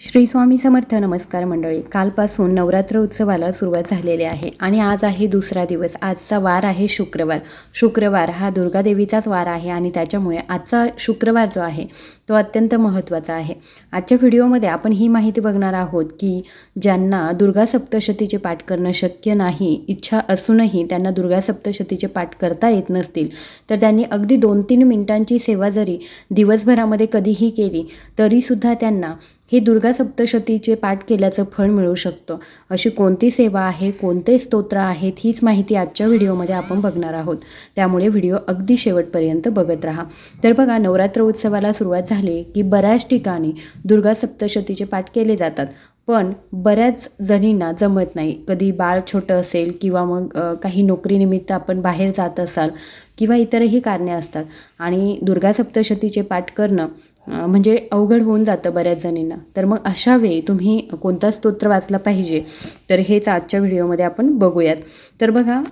श्री स्वामी समर्थ नमस्कार मंडळी. कालपासून नवरात्र उत्सवाला सुरुवात झालेली आहे आणि आज आहे दुसरा दिवस. आजचा वार आहे शुक्रवार. शुक्रवार हा दुर्गादेवीचाच वार आहे आणि त्याच्यामुळे आजचा शुक्रवार जो आहे तो अत्यंत महत्त्वाचा आहे. आजच्या व्हिडिओमध्ये आपण ही माहिती बघणार आहोत की ज्यांना दुर्गा सप्तशतीचे पाठ करणं शक्य नाही इच्छा असूनही त्यांना दुर्गा सप्तशतीचे पाठ करता येत नसतील तर त्यांनी अगदी दोन तीन मिनिटांची सेवा जरी दिवसभरामध्ये कधीही केली तरीसुद्धा त्यांना हे दुर्गा सप्तशतीचे पाठ केल्याचं फळ मिळू शकतं. अशी कोणती सेवा आहे कोणते स्तोत्र आहेत हीच माहिती आजच्या व्हिडिओमध्ये आपण बघणार आहोत. त्यामुळे व्हिडिओ अगदी शेवटपर्यंत बघत राहा. तर बघा नवरात्र उत्सवाला सुरुवात झाली की बऱ्याच ठिकाणी दुर्गा सप्तशतीचे पाठ केले जातात. पण बऱ्याच जणींना जमत नाही. कधी बाळ छोटं असेल किंवा मग काही नोकरीनिमित्त आपण बाहेर जात असाल किंवा इतरही कारणे असतात. आणि दुर्गा सप्तशतीचे पाठ करणं म्हणजे अवघड होऊन जातं बऱ्याच जणींना. तर मग अशा वेळी तुम्ही कोणता स्तोत्र वाचला पाहिजे? तर हेच आजच्या व्हिडिओमध्ये आपण बघूयात. तर बघा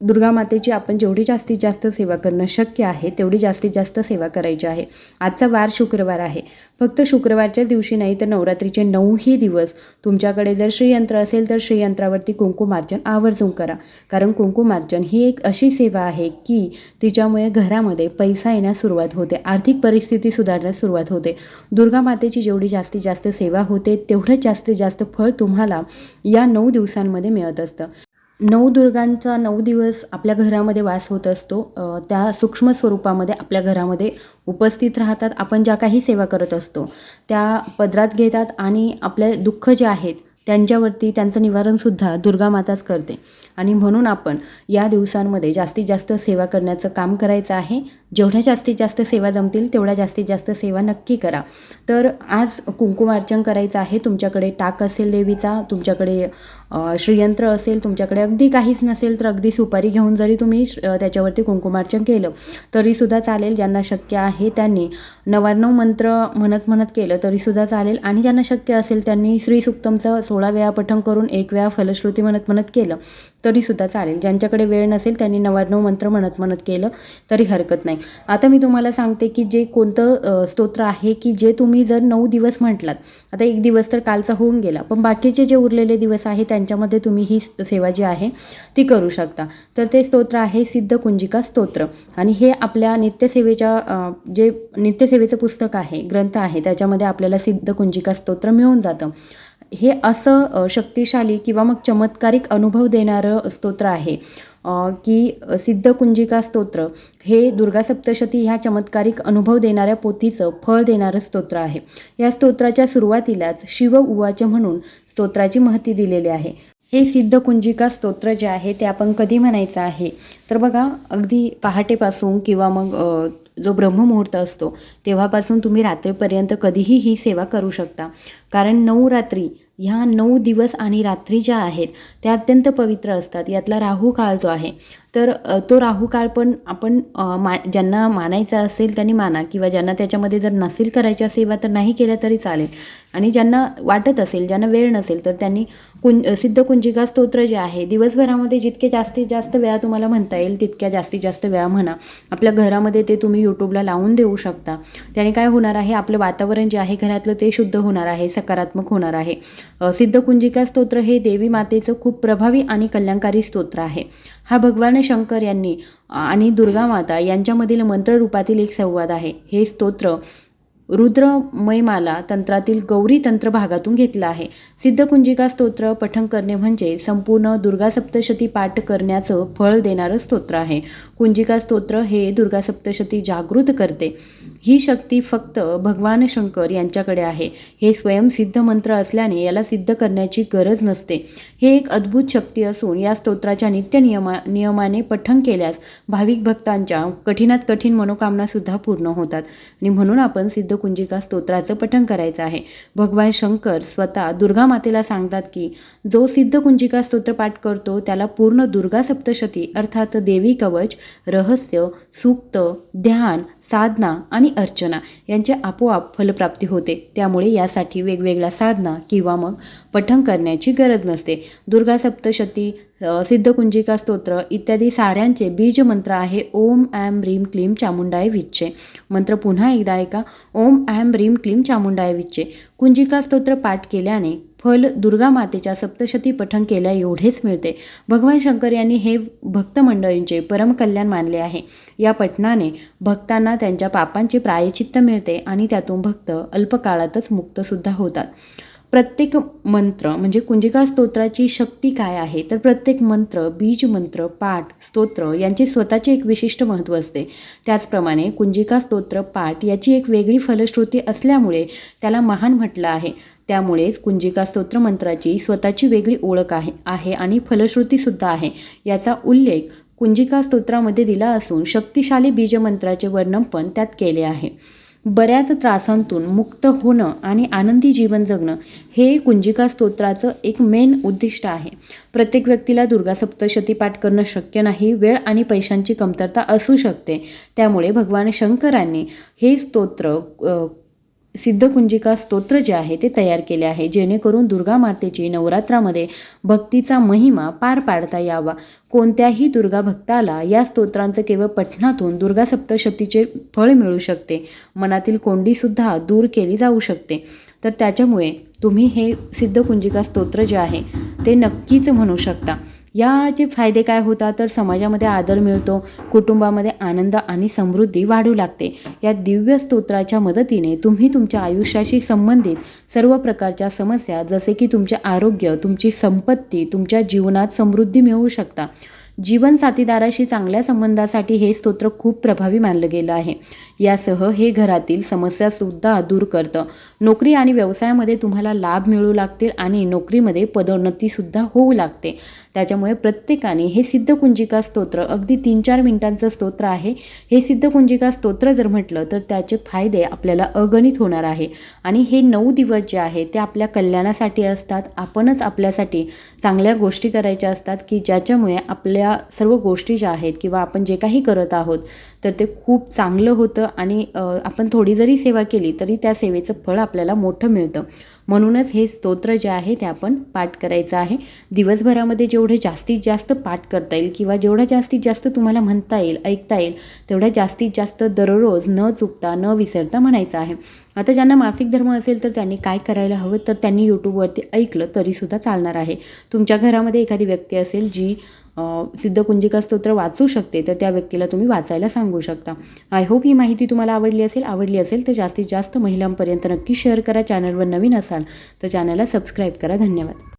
दुर्गा मातेची आपण जेवढी जास्तीत जास्त सेवा करणं शक्य आहे तेवढी जास्तीत जास्त सेवा करायची आहे. आजचा वार शुक्रवार आहे. फक्त शुक्रवारच्याच दिवशी नाही तर नवरात्रीचे नऊही दिवस तुमच्याकडे जर श्रीयंत्र असेल तर श्रीयंत्रावरती कुंकुमार्जन आवर्जून करा. कारण कुंकुमार्जन ही एक अशी सेवा आहे की तिच्यामुळे घरामध्ये पैसा येण्यास सुरुवात होते. आर्थिक परिस्थिती सुधारण्यास सुरुवात होते. दुर्गा मातेची जेवढी जास्तीत जास्त सेवा होते तेवढंच जास्तीत जास्त फळ तुम्हाला या नऊ दिवसांमध्ये मिळत असतं. नऊ दुर्गांचा नऊ दिवस आपल्या घरामध्ये वास होत असतो. त्या सूक्ष्म स्वरूपामध्ये आपल्या घरामध्ये उपस्थित राहतात. आपण ज्या काही सेवा करत असतो त्या पदरात घेतात आणि आपले दुःख जे आहेत त्यांच्यावरती त्यांचं निवारणसुद्धा दुर्गा माताच करते. आणि म्हणून आपण या दिवसांमध्ये जास्तीत जास्त सेवा करण्याचं काम करायचं आहे. जेवढ्या जास्तीत जास्त सेवा जमतील तेवढ्या जास्तीत जास्त सेवा नक्की करा. तर आज कुंकुमार्चन करायचं आहे. तुमच्याकडे टाक असेल देवीचा तुमच्याकडे श्रीयंत्र असेल तुमच्याकडे अगदी काहीच नसेल तर अगदी सुपारी घेऊन जरी तुम्ही श- त्याच्यावरती कुंकुमार्चन केलं तरीसुद्धा चालेल ज्यांना शक्य आहे त्यांनी. नवाण्णव मंत्र म्हणत म्हणत केलं तरीसुद्धा चालेल. आणि ज्यांना शक्य असेल त्यांनी श्री सुक्तमचं सोळा वेळा पठण करून एक वेळा फलश्रुती म्हणत म्हणत केलं. तरीसुद्धा चालेल. ज्यांच्याकडे वेळ नसेल त्यांनी नव्याण्णव मंत्र म्हणत म्हणत केलं तरी हरकत नाही. आता मी तुम्हाला सांगते की जे कोणतं स्तोत्र आहे की जे तुम्ही जर नऊ दिवस म्हटलात आता एक दिवस तर कालचा होऊन गेला पण बाकीचे जे उरलेले दिवस आहे त्यांच्यामध्ये तुम्ही ही सेवा जी आहे ती करू शकता. तर ते स्तोत्र आहे सिद्ध कुंजिका स्तोत्र. आणि हे आपल्या नित्यसेवेच्या जे नित्यसेवेचं पुस्तक आहे ग्रंथ आहे त्याच्यामध्ये आपल्याला सिद्ध कुंजिका स्तोत्र मिळून जातं. हे असं शक्तिशाली किंवा मग चमत्कारिक अनुभव देणारं स्तोत्र आहे की सिद्ध कुंजिका स्तोत्र हे दुर्गा सप्तशती ह्या चमत्कारिक अनुभव देणाऱ्या पोथीचं फळ देणारं स्तोत्र आहे. या स्तोत्राच्या सुरुवातीलाच शिव उवाच म्हणून स्तोत्राची महती दिलेली आहे. हे सिद्ध कुंजिका स्तोत्र जे आहे ते आपण कधी म्हणायचं आहे? तर बघा अगदी पहाटेपासून किंवा मग जो ब्रह्ममुहूर्त असतो तेव्हापासून तुम्ही रात्रीपर्यंत कधीही ही सेवा करू शकता. कारण नऊ रात्री ह्या नऊ दिवस आणि रात्री ज्या आहेत त्या अत्यंत पवित्र असतात. यातला राहू काळ जो आहे तर तो राहू काळ पण आपण मा ज्यांना मानायचा असेल त्यांनी माना. किंवा ज्यांना त्याच्यामध्ये जर नसेल करायच्या सेवा तर नाही केल्या तरी चालेल. आणि ज्यांना वाटत असेल ज्यांना वेळ नसेल तर त्यांनी कुं सिद्ध कुंजिका स्तोत्र जे आहे दिवसभरामध्ये जितके जास्तीत जास्त वेळा तुम्हाला म्हणता येईल तितक्या जास्तीत जास्त वेळा म्हणा. आपल्या घरामध्ये ते तुम्ही यूट्यूबला लावून देऊ शकता. त्याने काय होणार आहे आपलं वातावरण जे आहे घरातलं ते शुद्ध होणार आहे सकारात्मक होणार आहे. सिद्धकुंजिका स्तोत्र हे देवी मातेचं खूप प्रभावी आणि कल्याणकारी स्तोत्र आहे. हा भगवान शंकर यांनी आणि दुर्गा माता यांच्यामधील मंत्ररूपातील एक संवाद आहे. हे स्तोत्र रुद्रमयमाला तंत्रातील गौरी तंत्र भागातून घेतलं आहे. सिद्धकुंजिका स्तोत्र पठण करणे म्हणजे संपूर्ण दुर्गा सप्तशती पाठ करण्याचं फळ देणारं स्तोत्र आहे. कुंजिका स्तोत्र हे दुर्गा सप्तशती जागृत करते. ही शक्ती फक्त भगवान शंकर यांच्याकडे आहे. हे स्वयंसिद्ध मंत्र असल्याने याला सिद्ध करण्याची गरज नसते. हे एक अद्भुत शक्ती असून या स्तोत्राच्या नित्य नियमा नियमाने पठण केल्यास भाविक भक्तांच्या कठीणात कठीण मनोकामनासुद्धा पूर्ण होतात. आणि म्हणून आपण सिद्ध कुंजिका स्तोत्राचं पठण करायचं आहे. भगवान शंकर स्वतः दुर्गा मातेला सांगतात की जो सिद्धकुंजिका स्तोत्र पाठ करतो त्याला पूर्ण दुर्गा सप्तशती अर्थात देवी कवच रहस्य सूक्त ध्यान साधना आणि अर्चना यांची आपोआप फलप्राप्ती होते. त्यामुळे यासाठी वेगवेगळ्या साधना किंवा मग पठण करण्याची गरज नसते. दुर्गा सप्तशती सिद्धकुंजिका स्तोत्र इत्यादी साऱ्यांचे बीज मंत्र आहे. ओम ॲम रीम क्लीम चामुंडाय विच्चे. मंत्र पुन्हा एकदा ऐका. ओम ॲम रीम क्लीम चामुंडाय विच्चे. कुंजिका स्तोत्र पाठ केल्याने फल दुर्गा मातेच्या सप्तशती पठण केल्या एवढेच मिळते. भगवान शंकर यांनी हे भक्त मंडळींचे परमकल्याण मानले आहे. या पठणाने भक्तांना त्यांच्या पापांचे प्रायचित्त मिळते आणि त्यातून भक्त अल्पकाळातच मुक्तसुद्धा होतात. प्रत्येक मंत्र म्हणजे कुंजिका स्तोत्राची शक्ती काय आहे? तर प्रत्येक मंत्र बीज मंत्र पाठ स्तोत्र यांचे स्वतःचे एक विशिष्ट महत्त्व असते. त्याचप्रमाणे कुंजिका स्तोत्र पाठ याची एक वेगळी फलश्रुती असल्यामुळे त्याला महान म्हटलं आहे. त्यामुळेच कुंजिका स्तोत्र मंत्राची स्वतःची वेगळी ओळख आहे आहे आणि फलश्रुतीसुद्धा आहे. याचा उल्लेख कुंजिका स्तोत्रामध्ये दिला असून शक्तिशाली बीजमंत्राचे वर्णन पण त्यात केले आहे. बऱ्याच त्रासांतून मुक्त होणं आणि आनंदी जीवन जगणं हे कुंजिका स्तोत्राचं एक मेन उद्दिष्ट आहे. प्रत्येक व्यक्तीला दुर्गा सप्तशती पाठ करणं शक्य नाही वेळ आणि पैशांची कमतरता असू शकते. त्यामुळे भगवान शंकरांनी हे स्तोत्र सिद्धकुंजिका स्तोत्र जे आहे ते तयार केले आहे. जेणेकरून दुर्गा मातेची नवरात्रामध्ये भक्तीचा महिमा पार पाडता यावा. कोणत्याही दुर्गा भक्ताला या स्तोत्रांचं केवळ पठणातून दुर्गा सप्तशतीचे फळ मिळू शकते. मनातील कोंडीसुद्धा दूर केली जाऊ शकते. तर त्याच्यामुळे तुम्ही हे सिद्धकुंजिका स्तोत्र जे आहे ते नक्कीच म्हणू शकता. याचे फायदे काय होतात? तर समाजामध्ये आदर मिळतो कुटुंबामध्ये आनंद आणि समृद्धी वाढू लागते. या दिव्य स्तोत्राच्या मदतीने तुम्ही तुमच्या आयुष्याशी संबंधित सर्व प्रकारच्या समस्या जसे की तुमचे आरोग्य तुमची संपत्ती तुमच्या जीवनात समृद्धी मिळवू शकता. जीवन साथीदाराशी चांगल्या संबंधासाठी हे स्तोत्र खूप प्रभावी मानलं गेलं आहे. यासह हे घरातील समस्यासुद्धा दूर करतं. नोकरी आणि व्यवसायामध्ये तुम्हाला लाभ मिळू लागतील आणि नोकरीमध्ये पदोन्नतीसुद्धा होऊ लागते. त्याच्यामुळे प्रत्येकाने हे सिद्धकुंजिका स्तोत्र अगदी तीन चार मिनिटांचं स्तोत्र आहे. हे सिद्धकुंजिका स्तोत्र जर म्हटलं तर त्याचे फायदे आपल्याला अगणित होणार आहे. आणि हे नऊ दिवस जे आहे ते आपल्या कल्याणासाठी असतात. आपणच आपल्यासाठी चांगल्या गोष्टी करायच्या असतात की ज्याच्यामुळे आपल्या या सर्व गोष्टी ज्या आहेत किंवा आपण जे काही करत आहोत तर ते खूप चांगलं होतं आणि आपण थोडी जरी सेवा केली तरी त्या सेवेचं फळ आपल्याला मोठं मिळतं. म्हणूनच हे स्तोत्र जे आहे ते आपण पाठ करायचं आहे. दिवसभरामध्ये जेवढे जास्तीत जास्त पाठ करता येईल किंवा जेवढं जास्तीत जास्त तुम्हाला म्हणता येईल ऐकता येईल तेवढ्या जास्तीत जास्त दररोज न चुकता न विसरता म्हणायचं आहे. आता ज्यांना मासिक धर्म असेल तर त्यांनी काय करायला हवं? तर त्यांनी यूट्यूबवरती ऐकलं तरीसुद्धा चालणार आहे. तुमच्या घरामध्ये एखादी व्यक्ती असेल जी सिद्धकुंजिका स्तोत्र वाचू शकते तर त्या व्यक्तीला तुम्ही वाचायला सांगू शकता. आय होप ही माहिती तुम्हाला आवडली असेल. आवडली असेल तर जास्तीत जास्त महिलांपर्यंत नक्की शेअर करा. चॅनलवर नवीन असाल तर चॅनलला सबस्क्राईब करा. धन्यवाद.